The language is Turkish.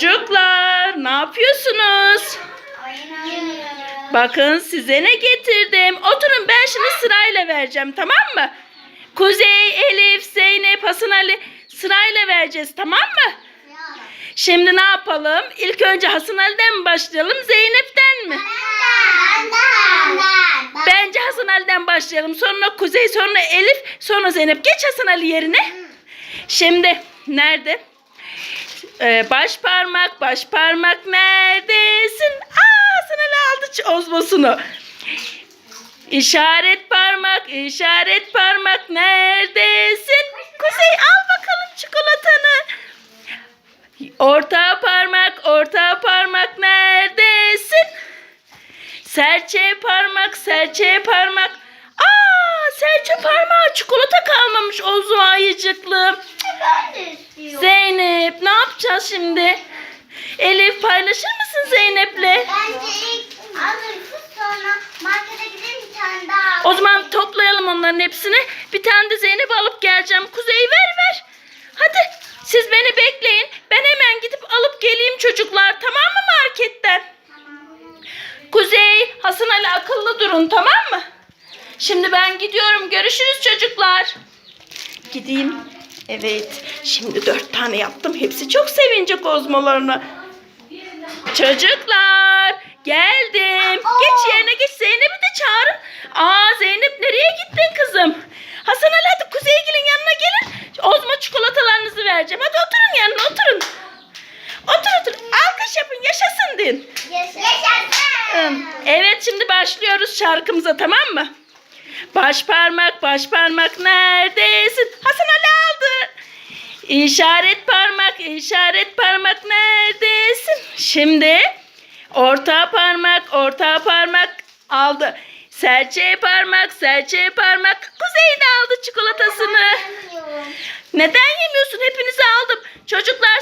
Çocuklar ne yapıyorsunuz? Bakın size ne getirdim. Oturun ben şimdi sırayla vereceğim tamam mı? Kuzey, Elif, Zeynep, Hasan Ali sırayla vereceğiz tamam mı? Şimdi ne yapalım? İlk önce Hasan Ali'den mi başlayalım Zeynep'ten mi? Bence Hasan Ali'den başlayalım. Sonra Kuzey, sonra Elif, sonra Zeynep. Geç Hasan Ali yerine. Şimdi nerede? Ee, baş parmak, baş parmak neredesin? Aa Hasan Ali aldı ozmosunu. İşaret parmak, işaret parmak neredesin? Kuzey al bakalım çikolatanı. Orta parmak, orta parmak neredesin? Serçe parmak, serçe parmak. Aa, serçe parmağı çikolata kalmamış Ozu ayıcıklı. Zeynep yapacağız şimdi? Elif paylaşır mısın Zeynep'le? Bence ilk alırsın sonra markete gidip bir tane daha O zaman toplayalım onların hepsini. Bir tane de Zeynep'i alıp geleceğim. Kuzey ver ver. Hadi siz beni bekleyin. Ben hemen gidip alıp geleyim çocuklar. Tamam mı marketten? Kuzey, Hasan Ali akıllı durun tamam mı? Şimdi ben gidiyorum. Görüşürüz çocuklar. Gideyim. Evet. Şimdi dört tane yaptım. Hepsi çok sevinecek ozmalarına. Çocuklar geldim. Geç yerine geç. Zeynep'i de çağırın. Aa Zeynep nereye gittin kızım? Hasan Ali hadi Kuzeygil'in yanına gelin. Ozma çikolatalarınızı vereceğim. Hadi oturun yanına oturun. Otur otur. Alkış yapın yaşasın deyin. Yaşasın. Evet şimdi başlıyoruz şarkımıza tamam mı? Baş parmak baş parmak neredesin? Hasan Ali. İşaret parmak işaret parmak neredesin? Şimdi orta parmak orta parmak aldı. Serçe parmak serçe parmak Kuzey de aldı çikolatasını. Neden yemiyorsun? Hepinizi aldım. Çocuklar